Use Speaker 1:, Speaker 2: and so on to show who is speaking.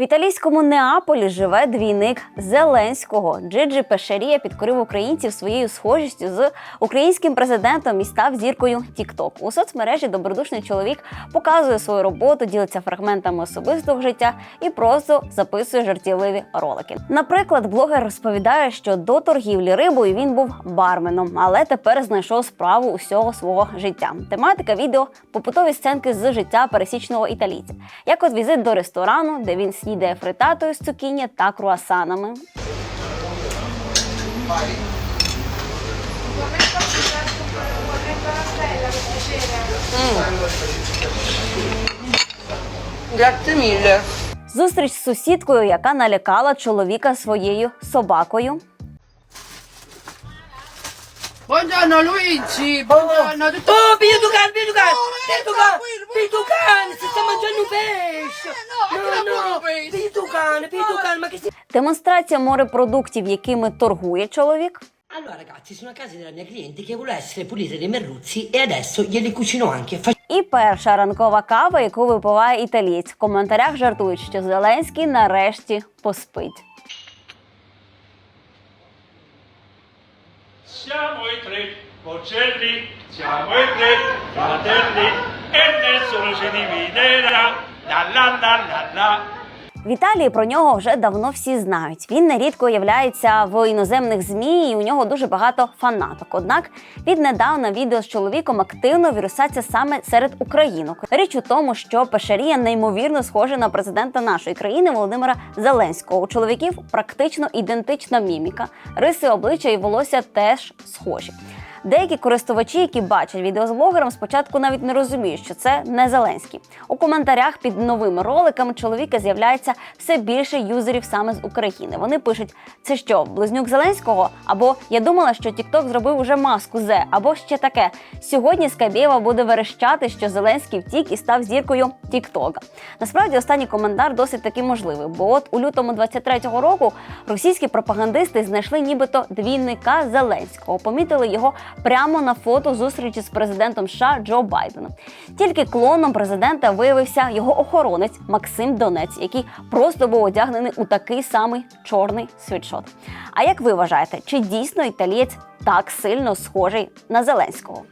Speaker 1: В італійському Неаполі живе двійник Зеленського. Джиджи Пешерія підкорив українців своєю схожістю з українським президентом і став зіркою TikTok. У соцмережі добродушний чоловік показує свою роботу, ділиться фрагментами особистого життя і просто записує жартівливі ролики. Наприклад, блогер розповідає, що до торгівлі рибою він був барменом, але тепер знайшов справу усього свого життя. Тематика відео побутові сценки з життя пересічного італійця, як от візит до ресторану, де він снідає фритатою з цукіні та круасанами.
Speaker 2: Grazie mille.
Speaker 1: Зустріч з сусідкою, яка налякала чоловіка своєю собакою.
Speaker 2: Buongiorno Luigi, buongiorno.
Speaker 3: Oh, Pitucan, Pitucan! Pitucan! Pitucan! Si sta mangiando un pesce!
Speaker 2: no, ma che
Speaker 3: si...
Speaker 1: Демонстрація морепродуктів, якими торгує чоловік.
Speaker 3: Allora ragazzi, sono a casa della mia cliente che vuole essere pulita dei merluzzi e adesso glieli cucino anche.
Speaker 1: І перша ранкова кава, яку випиває італієць. В коментарях жартують, що Зеленський нарешті поспить.
Speaker 4: Siamo i tre Bocelli, siamo i tre fratelli e nessuno ci dividerà. La.
Speaker 1: В Італії про нього вже давно всі знають. Він нерідко являється в іноземних змі, і у нього дуже багато фанаток. Однак віднедавна відео з чоловіком активно вірусаться саме серед українок. Річ у тому, що Пешерія неймовірно схожий на президента нашої країни Володимира Зеленського. У чоловіків практично ідентична міміка, риси обличчя і волосся теж схожі. Деякі користувачі, які бачать відео з блогером, спочатку навіть не розуміють, що це не Зеленський. У коментарях під новими роликами чоловіка з'являється все більше юзерів саме з України. Вони пишуть: це що, близнюк Зеленського? Або я думала, що TikTok зробив уже маску Зе, або ще таке. Сьогодні Скабєва буде верещати, що Зеленський втік і став зіркою Тіктока. Насправді, останній коментар досить таки можливий, бо от у лютому 23-го року російські пропагандисти знайшли нібито двійника Зеленського. Помітили його прямо на фото зустрічі з президентом США Джо Байденом. Тільки клоном президента виявився його охоронець Максим Донець, який просто був одягнений у такий самий чорний світшот. А як ви вважаєте, чи дійсно італієць так сильно схожий на Зеленського?